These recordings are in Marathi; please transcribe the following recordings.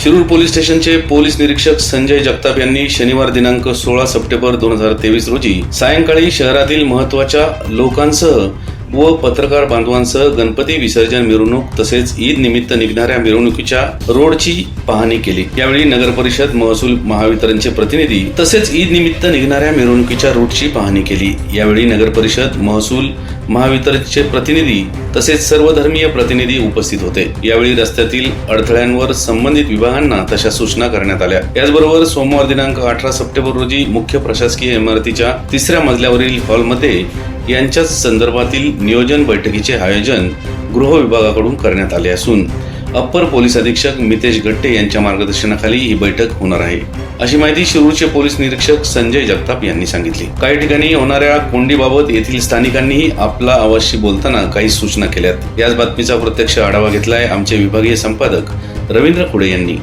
शिरूर पोलीस स्टेशनचे पोलीस निरीक्षक संजय जगताप यांनी शनिवार दिनांक सोळा सप्टेंबर दोन हजार तेवीस रोजी सायंकाळी शहरातील महत्त्वाच्या लोकांसह व पत्रकार बांधवांसह गणपती विसर्जन मिरवणूक तसेच ईद निमित्त निघणाऱ्या मिरवणुकीच्या रोडची पाहणी केली. यावेळी नगर परिषद महसूल महावितरणचे प्रतिनिधी तसेच ईद निमित्त निघणाऱ्या मिरवणुकीच्या रूटची पाहणी केली. यावेळी नगर परिषद महसूल महावितरणचे प्रतिनिधी तसेच सर्वधर्मीय प्रतिनिधी उपस्थित होते. यावेळी रस्त्यातील अडथळ्यांवर संबंधित विभागांना तशा सूचना करण्यात आल्या. याचबरोबर सोमवार दिनांक अठरा सप्टेंबर रोजी मुख्य प्रशासकीय इमारतीच्या तिसऱ्या मजल्यावरील हॉलमध्ये यांच्याच संदर्भातील नियोजन बैठकीचे आयोजन गृह विभागाकडून करण्यात आले असून अप्पर पोलीस अधीक्षक मितेश गट्टे यांच्या मार्गदर्शनाखाली ही बैठक होणार आहे. अशी माहिती शिरूरचे पोलीस निरीक्षक संजय जगताप यांनी सांगितली. काही ठिकाणी होणाऱ्या कोंडीबाबत येथील स्थानिकांनीही आपला आवाजशी बोलताना काही सूचना केल्यात. याच बातमीचा प्रत्यक्ष आढावा घेतलाय आमचे विभागीय संपादक रवींद्र खुडे यांनी.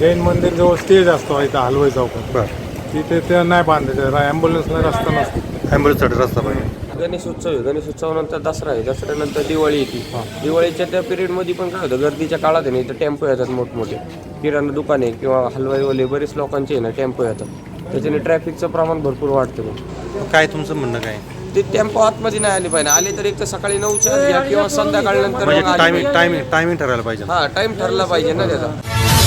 जैन मंदिर जवळ स्टेज असतो इथं हलवाई चौकात. तिथे ते नाही बांधायचं ॲम्ब्युलन्सला रस्ता नसतो. ॲम्ब्युलन्ससाठी रस्ता पाहिजे. गणेश उत्सव आहे. गणेश उत्सवानंतर दसरा आहे. दसऱ्यानंतर दिवाळी येते दिवाळीच्या त्या पिरियडमध्ये पण काय होतं गर्दीच्या काळात आहे ना इथं टेम्पो येतात मोठमोठे. किराणा दुकाने किंवा हलवाईवाले बरेच लोकांचे आहे ना टेम्पो येतात. त्याच्याने ट्रॅफिकचं प्रमाण भरपूर वाढतं मग काय तुमचं म्हणणं काय? ते टेम्पो आतमध्ये नाही आले पाहिजे. आले तर एक तर सकाळी नऊच्या किंवा संध्याकाळी नंतर म्हणजे टायमिंग टायमिंग ठरायला पाहिजे. हा टाइम ठरला पाहिजे ना त्याचा.